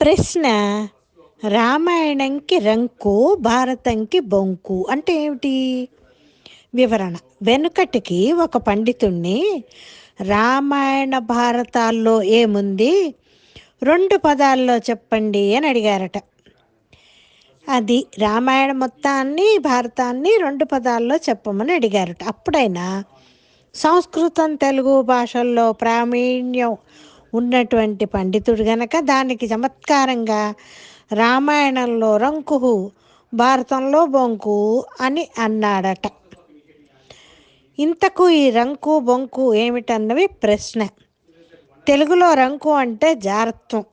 ప్రశ్న రామాయణంకి రంకు భారతంకి బొంకు అంటే ఏమిటి? వివరణ వెనుకటికి ఒక పండితుణ్ణి రామాయణ భారతాల్లో ఏముంది? రెండు పదాల్లో చెప్పండి అని అడిగారట. అది రామాయణ మొత్తాన్ని భారతాన్ని రెండు పదాల్లో చెప్పమని అడిగారట. అప్పుడైనా సంస్కృతం తెలుగు భాషల్లో ప్రావీణ్యం ఉన్నటువంటి పండితుడు గనక దానికి చమత్కారంగా రామాయణంలో రంకుహు భారతంలో బొంకు అని అన్నాడట. ఇంతకు ఈ రంకు బొంకు ఏమిటన్నవి ప్రశ్న. తెలుగులో రంకు అంటే జారత్వం.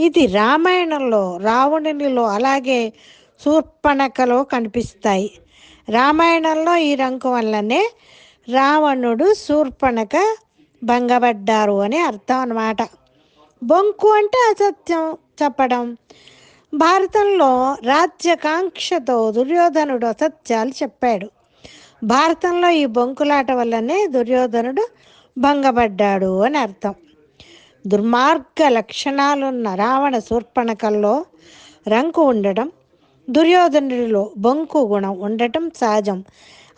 ఇది రామాయణంలో రావణునిలో అలాగే శూర్పణకలో కనిపిస్తాయి. రామాయణంలో ఈ రంకు వల్లనే రావణుడు శూర్పణక భంగపడ్డారు అని అర్థం అన్నమాట. బొంకు అంటే అసత్యం చెప్పడం. భారతంలో రాజ్యకాంక్షతో దుర్యోధనుడు అసత్యాలు చెప్పాడు. భారతంలో ఈ బొంకులాట వల్లనే దుర్యోధనుడు భంగపడ్డాడు అని అర్థం. దుర్మార్గ లక్షణాలున్న రావణ శూర్పణకల్లో రంకు ఉండటం దుర్యోధనుడిలో బొంకు గుణం ఉండటం సహజం.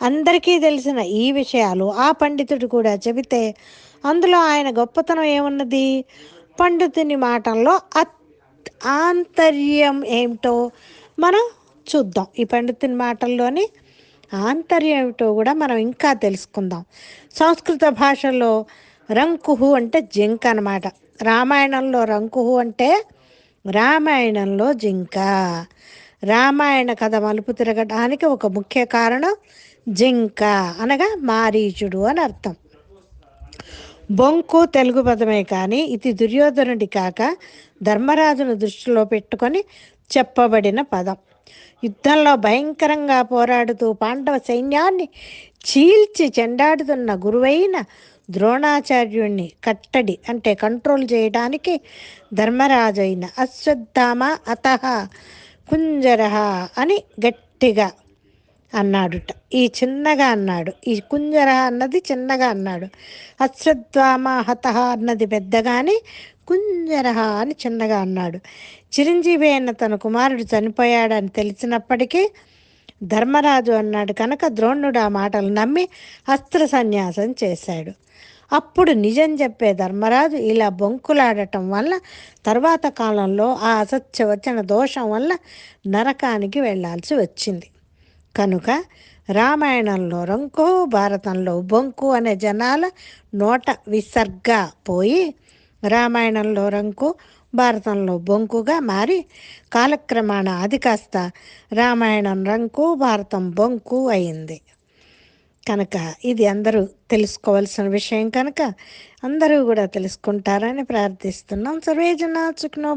అందరికీ తెలిసిన ఈ విషయాలు ఆ పండితుడు కూడా చెబితే అందులో ఆయన గొప్పతనం ఏమున్నది? పండితుని మాటల్లో అత్ ఆంతర్యం ఏమిటో మనం చూద్దాం. ఈ పండితుని మాటల్లోని ఆంతర్యం ఏమిటో కూడా మనం ఇంకా తెలుసుకుందాం. సంస్కృత భాషలో రంకుహు అంటే జింక అనమాట రామాయణంలో రంకుహు అంటే రామాయణంలో జింక. రామాయణ కథ మలుపు తిరగడానికి ఒక ముఖ్య కారణం జింక అనగా మారీచుడు అని అర్థం. బొంకు తెలుగు పదమే కానీ ఇది దుర్యోధనుడి కాక ధర్మరాజును దృష్టిలో పెట్టుకొని చెప్పబడిన పదం. యుద్ధంలో భయంకరంగా పోరాడుతూ పాండవ సైన్యాన్ని చీల్చి చెండాడుతున్న గురువైన ద్రోణాచార్యుణ్ణి కట్టడి అంటే కంట్రోల్ చేయడానికి ధర్మరాజు అయిన అశ్వత్థామ అత కుంజరహ అని గట్టిగా అన్నాడుట. ఈ చిన్నగా అన్నాడు. ఈ కుంజర అన్నది చిన్నగా అన్నాడు. అశ్వత్థామ హతహ అన్నది పెద్దగాని కుంజరహ అని చిన్నగా అన్నాడు. చిరంజీవి అయిన తన కుమారుడు చనిపోయాడని తెలిసినప్పటికీ ధర్మరాజు అన్నాడు కనుక ద్రోణుడు ఆ మాటలు నమ్మి అస్త్ర సన్యాసం చేశాడు. అప్పుడు నిజం చెప్పే ధర్మరాజు ఇలా బొంకులాడటం వల్ల తర్వాత కాలంలో ఆ అసత్య వచ్చిన దోషం వల్ల నరకానికి వెళ్ళాల్సి వచ్చింది. కనుక రామాయణంలో రంకు భారతంలో బొంకు అనే జనాల నోట విసర్గ పోయి రామాయణంలో రంకు భారతంలో బొంకుగా మారి కాలక్రమాణ అది కాస్త రామాయణం రంకు భారతం బొంకు అయింది. కనుక ఇది అందరూ తెలుసుకోవాల్సిన విషయం కనుక అందరూ కూడా తెలుసుకుంటారని ప్రార్థిస్తున్నాం. సర్వేజన సుఖనో